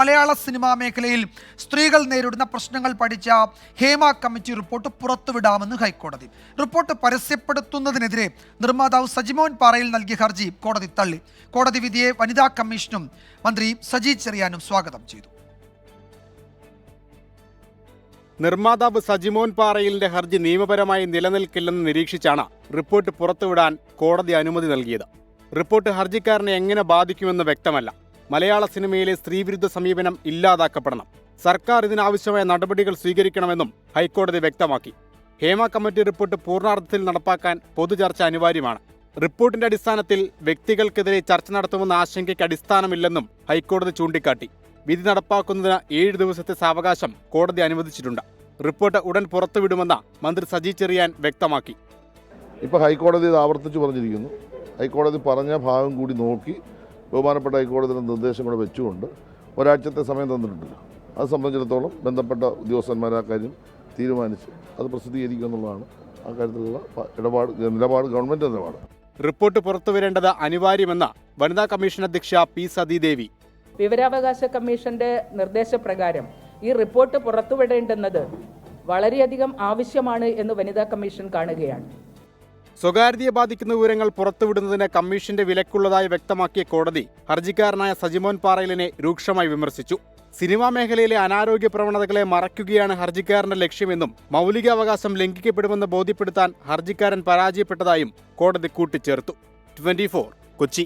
മലയാള cinema മേഖലയിൽ സ്ത്രീകൾ നേരിടുന്ന പ്രശ്നങ്ങൾ പഠിച്ച ഹേമ കമ്മിറ്റി റിപ്പോർട്ട് പുറത്തുവിടാമെന്ന് ഹൈക്കോടതി. റിപ്പോർട്ട് പരസ്യപ്പെടുത്തുന്നതിനെതിരെ നിർമ്മാതാവ് സജിമോൻ പാറയിൽ നൽകിയ ഹർജി കോടതി തള്ളി. കോടതി വിധിയെ വനിതാ കമ്മീഷനും മന്ത്രി സജി ചെറിയാനും സ്വാഗതം ചെയ്തു. നിർമ്മാതാവ് സജിമോൻ പാറയിലിന്റെ ഹർജി നിയമപരമായി നിലനിൽക്കില്ലെന്ന് നിരീക്ഷിച്ചാണ് റിപ്പോർട്ട് പുറത്തുവിടാൻ കോടതി അനുമതി നൽകിയത്. റിപ്പോർട്ട് ഹർജിക്കാരനെ എങ്ങനെ ബാധിക്കുമെന്ന് വ്യക്തമല്ല. മലയാള സിനിമയിലെ സ്ത്രീവിരുദ്ധ സമീപനം ഇല്ലാതാക്കപ്പെടണം. സർക്കാർ ഇതിനാവശ്യമായ നടപടികൾ സ്വീകരിക്കണമെന്നും ഹൈക്കോടതി വ്യക്തമാക്കി. ഹേമ കമ്മിറ്റി റിപ്പോർട്ട് പൂർണാർത്ഥത്തിൽ നടപ്പാക്കാൻ പൊതുചർച്ച അനിവാര്യമാണ്. റിപ്പോർട്ടിന്റെ അടിസ്ഥാനത്തിൽ വ്യക്തികൾക്കെതിരെ ചർച്ച നടത്തുമെന്ന ആശങ്കയ്ക്ക് അടിസ്ഥാനമില്ലെന്നും ഹൈക്കോടതി ചൂണ്ടിക്കാട്ടി. വിധി നടപ്പാക്കുന്നതിന് ഏഴ് ദിവസത്തെ സാവകാശം കോടതി അനുവദിച്ചിട്ടുണ്ട്. റിപ്പോർട്ട് ഉടൻ പുറത്തുവിടുമെന്ന് മന്ത്രി സജി ചെറിയാൻ വ്യക്തമാക്കി. ഇപ്പോൾ ഹൈക്കോടതി ഇത് ആവർത്തിച്ചു പറഞ്ഞിരിക്കുന്നു. ഹൈക്കോടതി പറഞ്ഞ ഭാഗം കൂടി നോക്കി ബഹുമാനപ്പെട്ട ഹൈക്കോടതിയുടെ നിർദ്ദേശം കൂടെ വെച്ചുകൊണ്ട് ഒരാഴ്ചത്തെ സമയം തന്നിട്ടുണ്ട് അത് സംബന്ധിച്ചിടത്തോളം ബന്ധപ്പെട്ട ഉദ്യോഗസ്ഥന്മാർ ആ കാര്യം തീരുമാനിച്ച് അത് പ്രസിദ്ധീകരിക്കുക എന്നുള്ളതാണ് ആ കാര്യത്തിലുള്ള ഇടപാട് നിലപാട് ഗവൺമെന്റ് നിലപാട്. റിപ്പോർട്ട് പുറത്തുവരേണ്ടത് അനിവാര്യമെന്ന വനിതാ കമ്മീഷൻ അധ്യക്ഷ പി സതീദേവി. വിവരാവകാശ കമ്മീഷന്റെ നിർദ്ദേശപ്രകാരം ഈ റിപ്പോർട്ട് പുറത്തുവിടേണ്ടുന്നത് വളരെയധികം ആവശ്യമാണ് എന്ന് വനിതാ കമ്മീഷൻ കാണുകയാണ്. സ്വകാര്യതയെ ബാധിക്കുന്ന വിവരങ്ങൾ പുറത്തുവിടുന്നതിന് കമ്മീഷന്റെ വിലക്കുള്ളതായി വ്യക്തമാക്കിയ കോടതി ഹർജിക്കാരനായ സജിമോൻ പാറയിലിനെ രൂക്ഷമായി വിമർശിച്ചു. സിനിമാ മേഖലയിലെ അനാരോഗ്യ പ്രവണതകളെ മറയ്ക്കുകയാണ് ഹർജിക്കാരന്റെ ലക്ഷ്യമെന്നും മൗലികാവകാശം ലംഘിക്കപ്പെടുമെന്ന് ബോധ്യപ്പെടുത്താൻ ഹർജിക്കാരൻ പരാജയപ്പെട്ടതായും കോടതി കൂട്ടിച്ചേർത്തു. ട്വന്റി കൊച്ചി.